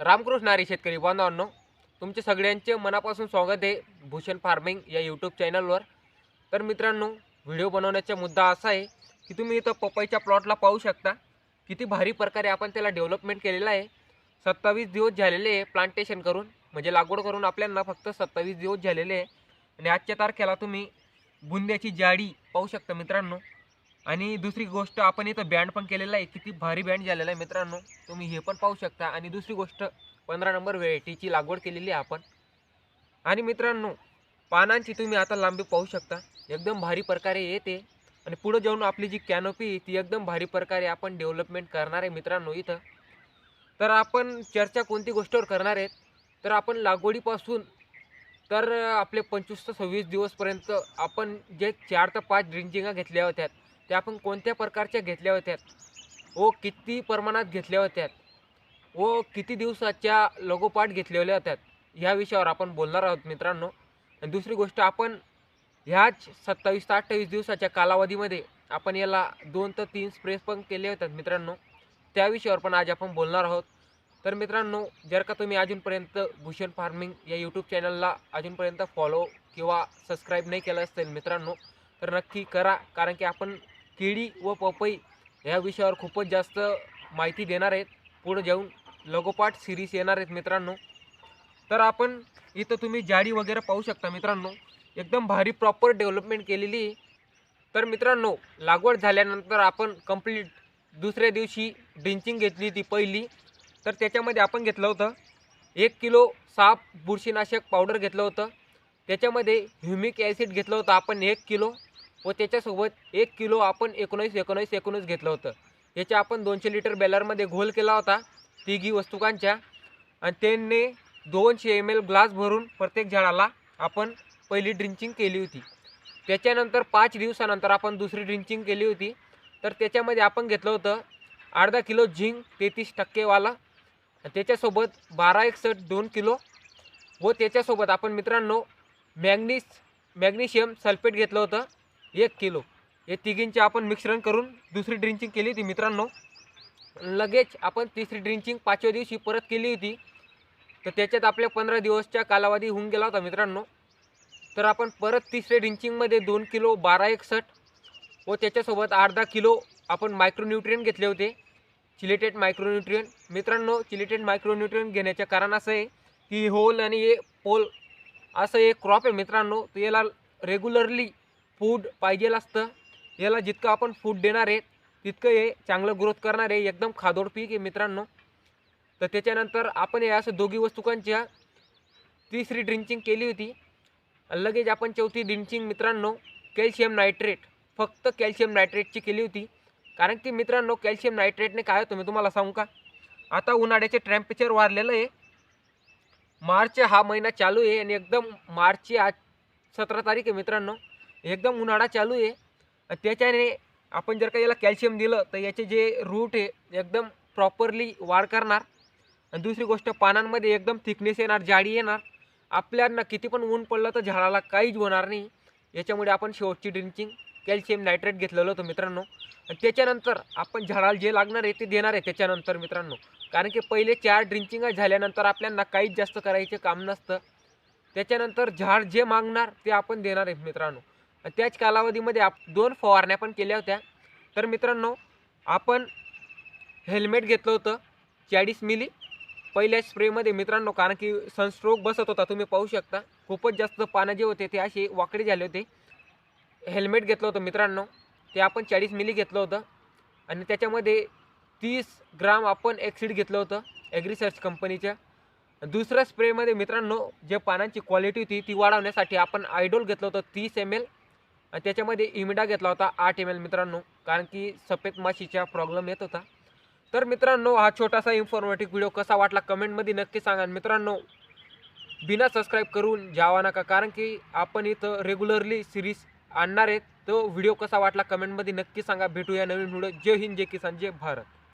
रामकृष्ण आरे शेतकरी बांधवांनो तुमचे सगळ्यांचे मनापासून स्वागत आहे भूषण फार्मिंग या यूट्यूब चॅनलवर तर मित्रांनो व्हिडिओ बनवण्याचा मुद्दा असा आहे की तुम्ही इथं पपईच्या प्लॉटला पाहू शकता. किती भारी प्रकारे आपण त्याला डेव्हलपमेंट केलेलं आहे. सत्तावीस दिवस झालेले आहे प्लांटेशन करून. म्हणजे लागवड करून आपल्याला फक्त सत्तावीस दिवस झालेले आहे. आणि आजच्या तारखेला तुम्ही बुंद्याची जाडी पाहू शकता मित्रांनो. आणि दुसरी गोष्ट आपण इथं बँड पण केलेला आहे. किती भारी बँड झालेला आहे मित्रांनो. तुम्ही हे पण पाहू शकता. आणि दुसरी गोष्ट पंधरा नंबर व्हेरायटीची लागवड केलेली आहे आपण. आणि मित्रांनो पानांची तुम्ही आता लांबी पाहू शकता. एकदम भारी प्रकारे येते. आणि पुढं जाऊन आपली जी कॅनोपी ती एकदम भारी प्रकारे आपण डेव्हलपमेंट करणार आहे मित्रांनो इथं. तर आपण चर्चा कोणती गोष्टीवर करणार आहेत? तर आपण लागवडीपासून तर आपले पंचवीस ते सव्वीस दिवसपर्यंत आपण जे चार ते पाच ड्रिंचिंगा घेतल्या होत्या त्या आपण कोणत्या प्रकारच्या घेतल्या होत्या? व किती प्रमाणात घेतल्या होत्या? व किती दिवसाच्या लगोपाठ घेतलेल्या होत्या? ह्या विषयावर आपण बोलणार आहोत मित्रांनो. आणि दुसरी गोष्ट आपण ह्याच सत्तावीस ते अठ्ठावीस दिवसाच्या कालावधीमध्ये आपण याला दोन ते तीन स्प्रेस पण केले होतात मित्रांनो. त्या विषयावर पण आज आपण बोलणार आहोत. तर मित्रांनो जर का तुम्ही अजूनपर्यंत भूषण फार्मिंग या यूट्यूब चॅनलला अजूनपर्यंत फॉलो किंवा सबस्क्राईब नाही केलं असेल मित्रांनो तर नक्की करा. कारण की आपण केळी व पपई ह्या विषयावर खूपच जास्त माहिती देणार आहेत. पुढे जाऊन लगोपाठ सिरीज येणार आहेत मित्रांनो. तर आपण इथं तुम्ही जाडी वगैरे पाहू शकता मित्रांनो. एकदम भारी प्रॉपर डेव्हलपमेंट केलेली तर मित्रांनो लागवड झाल्यानंतर आपण कंप्लीट दुसऱ्या दिवशी ड्रिंचिंग घेतली ती पहिली. तर त्याच्यामध्ये आपण घेतलं होतं एक किलो साप बुरशीनाशक पावडर घेतलं होतं. त्याच्यामध्ये ह्युमिक ॲसिड घेतलं होतं आपण एक किलो. व त्याच्यासोबत एक किलो आपण एकोणीस एकोणीस एकोणीस घेतलं होतं. याच्या आपण दोनशे लिटर बॅलरमध्ये घोल केला होता तिघी वस्तुकांच्या. आणि त्यांनी दोनशे एम एल ग्लास भरून प्रत्येक झाडाला आपण पहिली ड्रिंचिंग केली होती. त्याच्यानंतर पाच दिवसानंतर आपण दुसरी ड्रिंचिंग केली होती. तर त्याच्यामध्ये आपण घेतलं होतं अर्धा किलो झिंक तेहतीस टक्केवाला. त्याच्यासोबत बारा एकसष्ट दोन किलो. व त्याच्यासोबत आपण मित्रांनो मॅग्नीस मॅग्नेशियम सल्फेट घेतलं होतं. एक किलो. हे तिघींचे आपण मिश्रण करून दुसरी ड्रिंचिंग केली होती मित्रांनो. लगेच आपण तिसरी ड्रिंचिंग पाचव्या दिवशी परत केली होती. तर त्याच्यात आपल्या पंधरा दिवसच्या कालावधी होऊन गेला होता मित्रांनो. तर आपण परत तिसऱ्या ड्रिंचिंगमध्ये दोन किलो बारा एकसठ व त्याच्यासोबत अर्धा किलो आपण मायक्रोन्युट्रियन घेतले होते. चिलेटेड मायक्रोन्युट्रियन मित्रांनो चिलेटेड मायक्रोन्युट्रियन घेण्याचं कारण असं आहे की होल आणि हे पोल असं एक क्रॉप आहे मित्रांनो. तर याला रेग्युलरली फूड पाहिजे असतं. याला जितकं आपण फूड देणार आहे तितकं हे चांगलं ग्रोथ करणार आहे. एकदम खादोड पीक आहे मित्रांनो. तर त्याच्यानंतर आपण हे असं दोघी वस्तुकांच्या तिसरी ड्रिंचिंग केली होती. लगेच आपण चौथी ड्रिंचिंग मित्रांनो कॅल्शियम नायट्रेट फक्त कॅल्शियम नायट्रेटची केली होती. कारण की मित्रांनो कॅल्शियम नायट्रेटने काय होतं मी तुम्हाला सांगू का? आता उन्हाळ्याचे टेम्परेचर वाढलेलं आहे. मार्च हा महिना चालू आहे आणि एकदम मार्चची आज सतरा तारीख आहे मित्रांनो. एकदम उन्हाळा चालू आहे. त्याच्याने आपण जर का याला कॅल्शियम दिलं तर याचे जे रूट आहे एकदम प्रॉपरली वाढ करणार. आणि दुसरी गोष्ट पानांमध्ये एकदम थिकनेस येणार जाडी येणार. आपल्याला किती पण ऊन पडलं तर झाडाला काहीच होणार नाही. याच्यामुळे आपण शेवटची ड्रिंकिंग कॅल्शियम नायट्रेट घेतलेलं होतं मित्रांनो. आणि त्याच्यानंतर आपण झाडाला जे लागणार आहे ते देणार आहे त्याच्यानंतर मित्रांनो. कारण की पहिले चार ड्रिंकिंग झाल्यानंतर आपल्याला काहीच जास्त करायचे काम नसतं. त्याच्यानंतर झाड जे मागणार ते आपण देणार आहे मित्रांनो. त्याच कालावधीमध्ये आप दोन फवारण्या पण केल्या होत्या. तर मित्रांनो आपण हेल्मेट घेतलं होतं चाळीस मिली. पहिल्या स्प्रेमध्ये मित्रांनो कारण की सनस्ट्रोक बसत होता तुम्ही पाहू शकता. खूपच जास्त पानं जे होते ते असे वाकडे झाले होते. हेल्मेट घेतलं होतं मित्रांनो ते आपण चाळीस मिली घेतलं होतं. आणि त्याच्यामध्ये तीस ग्राम आपण एक्सिड घेतलं होतं ॲग्रिसर्च कंपनीच्या. दुसऱ्या स्प्रेमध्ये मित्रांनो जे पानांची क्वालिटी होती ती वाढवण्यासाठी आपण आयडोल घेतलं होतं तीस एम एल त्याच्यामध्ये इमिडा घेतला होता आठ एम एल मित्रांनो कारण की सफेद माशीचा प्रॉब्लेम येत होता. तर मित्रांनो हा छोटासा इन्फॉर्मेटिव्ह व्हिडिओ कसा वाटला कमेंटमध्ये नक्की सांगा. मित्रांनो बिना सबस्क्राईब करून जावा नका कारण की आपण इथं रेग्युलरली सिरीज आणणार आहेत. तो व्हिडिओ कसा वाटला कमेंटमध्ये नक्की सांगा. भेटूया नवीन व्हिडिओ जय हिंद जय किसान जय भारत.